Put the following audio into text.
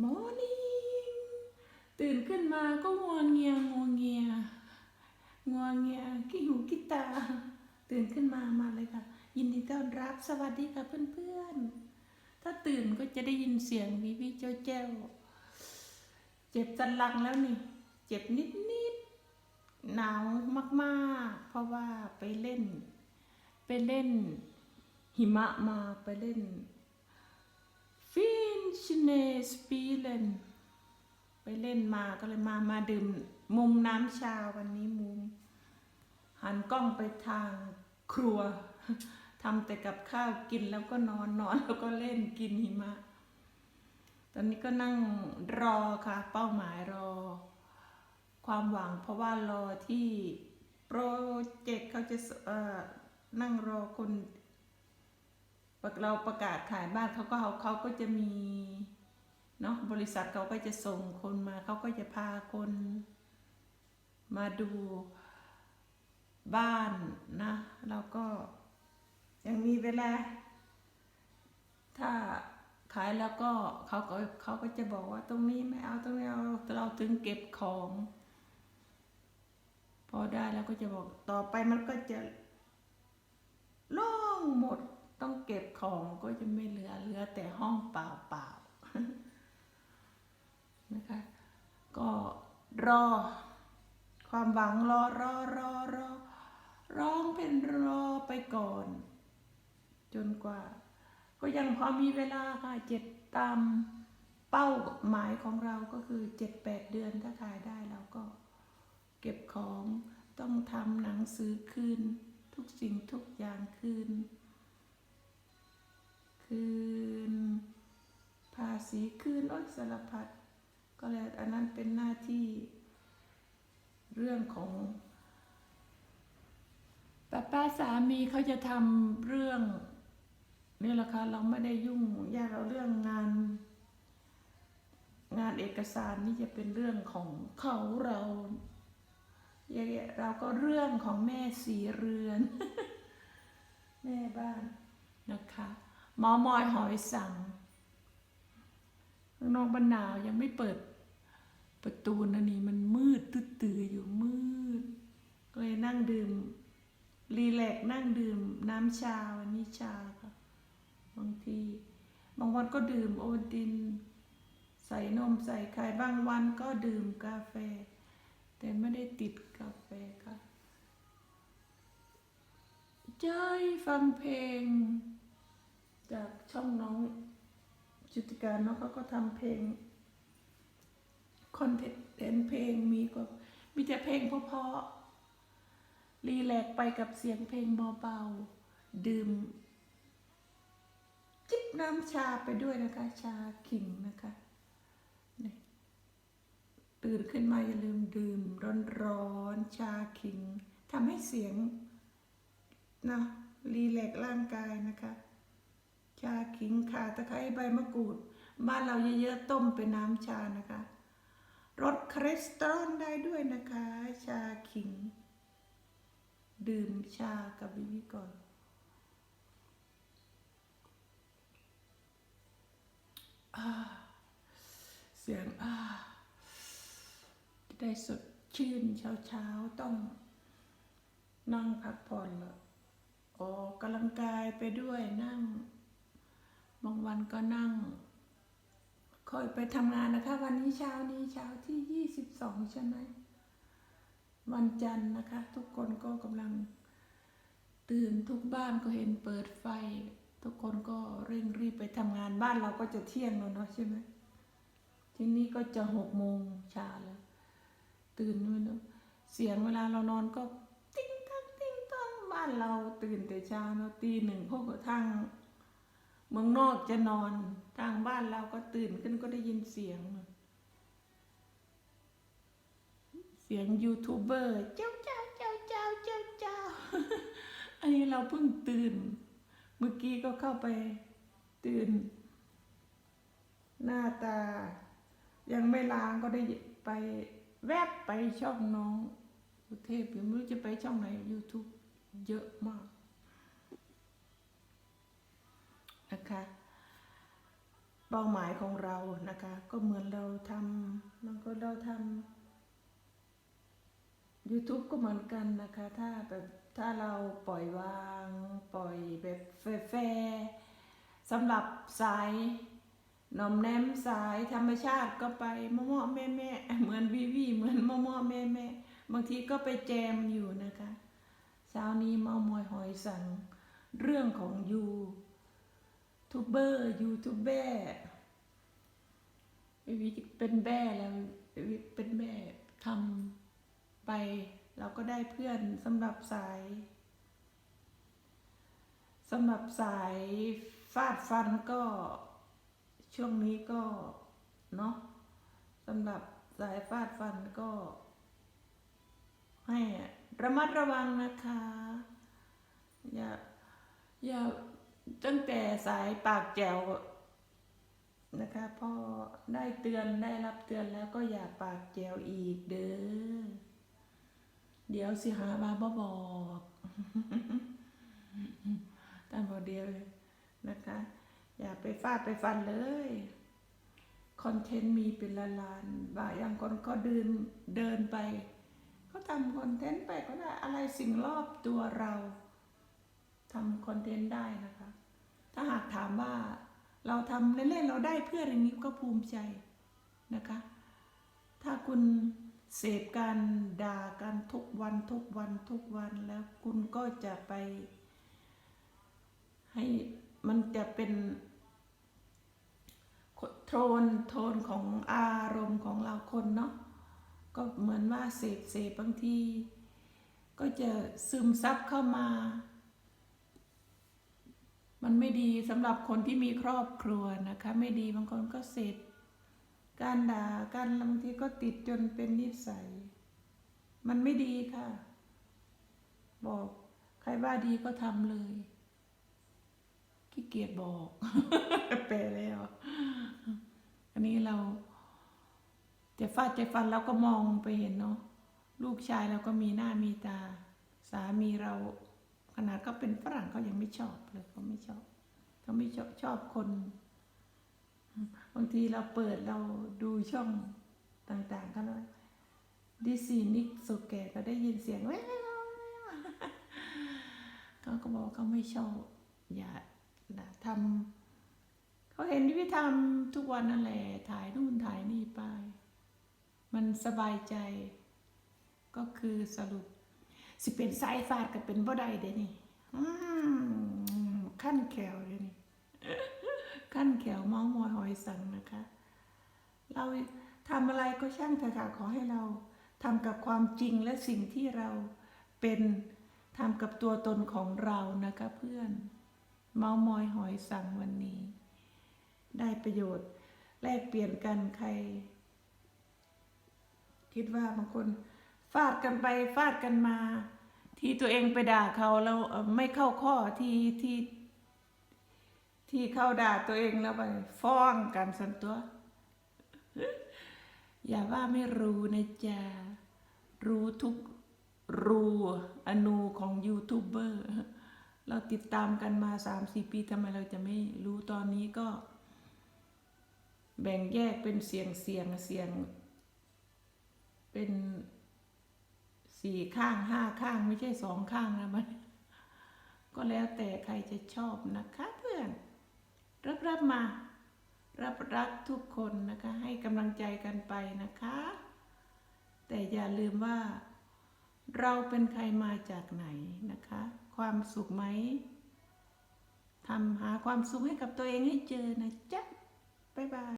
morning ตื่นขึ้นมาก็งัวงเงียงัวงเงียงัวงเงียขี้หูขี้ตา ตื่นขึ้นมามาเลยค่ะ ยินดีต้อนรับสวัสดีค่ะเพื่อนๆ ถ้าตื่นก็จะได้ยินเสียงวิวิเจ้าแจ้วเจ็บสันหลังแล้วนี่ เจ็บนิดๆ หนาวมากๆ เพราะว่าไปเล่น ไปเล่นหิมะมาไปเล่น ฟินชเนสปีเลนไปเล่นมาก็เลยมามาดื่มมุมน้ำชาวันนี้มุม หันกล้องไปทางครัวทำแต่กับข้าวกินแล้วก็นอนนอนแล้วก็เล่นกินหิมะ ตอนนี้ก็นั่งรอค่ะ เป้าหมายรอ ความหวังเพราะว่ารอที่โปรเจกต์เขาจะนั่งรอคน เราประกาศขายบ้านเขาก็เขาเขาก็จะมีเนาะบริษัทเขาก็จะส่งคนมาเขาก็จะพาคนมาดูบ้านนะเราก็ยังมีเวลา ถ้าขายแล้วก็เขาก็เขาก็จะบอกว่าตรงนี้ไม่เอาตรงนี้เอาเราถึงเก็บของ พอได้แล้วก็จะบอกต่อไปมันก็จะโล่งหมด ก็บของก็จะไม่เหลือเหลือแต่ห้องเปล่าเปล่าๆนะคะ ก็รอ ความหวังรอรอรอรอร้องเป็นรอไปก่อน จนกว่า ก็ยังพอมีเวลาค่ะเจ็ดตามเป้าหมายของเราก็คือเจ็ดแปดเดือนถ้าขายได้เราก็ เก็บของต้องทำหนังสือคืน ทุกสิ่งทุกอย่างคืน คืน ภาษีคืนโอ้ยสารพัดก็แล้วอันนั้นเป็นหน้าที่เรื่องของป้าป้าสามีเขาจะทำเรื่องนี่แหละค่ะเราไม่ได้ยุ่งยากเราเรื่องงาน งานเอกสารนี่จะเป็นเรื่องของเขาเราเราก็เรื่องของแม่สีเรือน แม่บ้านนะคะ หมอมอยหอยสังข้างนอกบ้านหนาวยังไม่เปิดประตูนะนี่มันมืดตื้อๆอยู่มืด ก็เลยนั่งดื่ม รีแลกซ์นั่งดื่มน้ำชาวันนี้ชาค่ะบางที บางวันก็ดื่มโอวัลติน ใส่นมใส่ไข่บางวันก็ดื่มกาแฟ แต่ไม่ได้ติดกาแฟค่ะ ใจฟังเพลง จากช่องน้องจุติการเนาะเขาก็ทำเพลงคอนเทนต์เพลงมีก็มีแต่เพลงเพราะๆรีแลกไปกับเสียงเพลงเบาๆดื่ม จิบน้ำชาไปด้วยนะคะ ชาขิงนะคะตื่นขึ้นมาอย่าลืมดื่มร้อนๆชาขิงทำให้เสียงนะรีแลกร่างกายนะคะ ขิงข่าตะไคร้ใบมะกรูด บ้านเราเยอะๆต้มเป็นน้ำชานะคะลดคอเลสเตอรอลได้ด้วยนะคะ ชาขิง ดื่มชากับบิบิก่อนอเสียงอ่าจะได้สดชื่นเช้าเช้าๆต้องนั่งพักผ่อนละออกกำลังกายไปด้วยนั่ง บางวันก็นั่ง คอยไปทำงานนะคะ วันนี้เช้านี้เช้าที่ยี่สิบสองใช่ไหมวันจันทร์นะคะ ทุกคนก็กำลัง ตื่นทุกบ้านก็เห็นเปิดไฟ ทุกคนก็เร่งรีบไปทำงานบ้านเราก็จะเที่ยงแล้วเนาะใช่ไหมที่นี่ก็จะหกโมงเช้าแล้ว ตื่นนู่นนะเสียงเวลาเรานอนก็ ติ้งตังติ้งตังบ้านเราตื่นแต่เช้าเนาะตีหนึ่งพวกทาง เมืองนอกจะนอนทางบ้านเราก็ตื่นขึ้นก็ได้ยินเสียง เสียงยูทูบเบอร์เจ้าเจ้าเจ้าเจ้าเจ้าเจ้าอันนี้เราเพิ่งตื่น เมื่อกี้ก็เข้าไปตื่น หน้าตา ยังไม่ล้างก็ได้ไปแวบไปช่องน้องสุเทพยังไม่รู้จะไปช่องไหน YouTube เยอะมาก นะคะ เป้าหมายของเรานะคะ ก็เหมือนเราทำบางคนเราทำ YouTube ก็เหมือนกันนะคะ ถ้าแบบถ้าเราปล่อยวาง ปล่อยแบบแฟร์สำหรับสายนอมแนมสายธรรมชาติก็ไปมะม่อแม่แม่เหมือนวีวีเหมือนมะม่อแม่แม่บางทีก็ไปแจมอยู่นะคะเช้านี้เมามอยหอยสัง เรื่องของยู ทูบเบอร์ยูทูบเบอร์วิเป็นแบ่แล้ววิเป็นแม่ทำไป เราก็ได้เพื่อนสำหรับสายสำหรับสายฟาดฟันก็ช่วงนี้ก็เนาะสำหรับสายฟาดฟันก็ ให้ระมัดระวังนะคะ อย่าอย่า ตั้งแต่สายปากแจวนะคะพ่อได้เตือนได้รับเตือนแล้วก็อย่าปากแจวอีกเด้อเดี๋ยวสิหามาบ่บอกตามบอเดียวเลยนะคะ อย่าไปฟาดไปฟันเลยคอนเทนต์มีเป็นละลานบางอย่างคนก็เดินเดินไป ก็ทำคอนเทนต์ไปก็ได้อะไรสิ่งรอบตัวเรา ทำคอนเทนต์ได้นะคะ ถ้าหากถามว่าเราทำเล่นๆเราได้เพื่อนอย่างนี้ก็ภูมิใจนะคะ ถ้าคุณเสพการด่ากันทุกวันทุกวันทุกวันแล้วคุณก็จะไป ให้มันจะเป็นโทนโทนของอารมณ์ของเราคนเนาะก็เหมือนว่าเสพเสพบางที ก็จะซึมซับเข้ามา มันไม่ดีสำหรับคนที่มีครอบครัวนะคะ ไม่ดีบางคนก็เสพการด่ากันบางทีก็ติดจนเป็นนิสัย มันไม่ดีค่ะ บอกใครว่าดีก็ทำเลยขี้เกียจบอกแปลแล้วอันนี้เราจะฟาดจฟันเราก็มองไปเห็นเนาะลูกชายเราก็มีหน้ามีตา สามีเรา ขนาดเขาเป็นฝรั่งเขายังไม่ชอบเลยเขาไม่ชอบเขาไม่ชอบชอบคนบางทีเราเปิดเราดูช่องต่างๆก็เลยดิซีนิกสุแกก็ได้ยินเสียงแววเขาก็บอกเขาไม่ชอบอย่าอย่าทำเขาเห็นที่พี่ทำทุกวันนั่นแหละถ่ายนู่นถ่ายนี่ไป มันสบายใจ ก็คือสรุป สิเป็นสายฟาดก็เป็นบ่ได้เด้นี่ขั้นแขวเด้นี่ขั้นแขวเมามอยหอยสังนะคะ เราทำอะไรก็ช่างเถอะค่ะขอให้เราทำกับความจริงและสิ่งที่เราเป็นทำกับตัวตนของเรานะคะเพื่อน เมามอยหอยสังวันนี้ ได้ประโยชน์ แลกเปลี่ยนกันใคร คิดว่าบางคน ฟาดกันไปฟาดกันมา ที่ตัวเองไปด่าเขาแล้วไม่เข้าข้อที่ที่ ที่เข้าด่าตัวเองแล้วไปฟ้องกันสันตัว อย่าว่าไม่รู้นะจ๊ะรู้ทุกรูอนูของยูทูบเบอร์เราติดตามกันมาสามสี่ปีทำไมเราจะไม่รู้ตอนนี้ก็ แบ่งแยกเป็นเสียงเสียงเสียง เป็น สี่ข้างห้าข้างไม่ใช่สองข้างนะมัน ก็แล้วแต่ใครจะชอบนะคะเพื่อน รับรับมา รับรักทุกคนนะคะ ให้กำลังใจกันไปนะคะ แต่อย่าลืมว่า เราเป็นใครมาจากไหนนะคะ ความสุขไหมทำหาความสุขให้กับตัวเองให้เจอนะจ๊ะบ๊ายบาย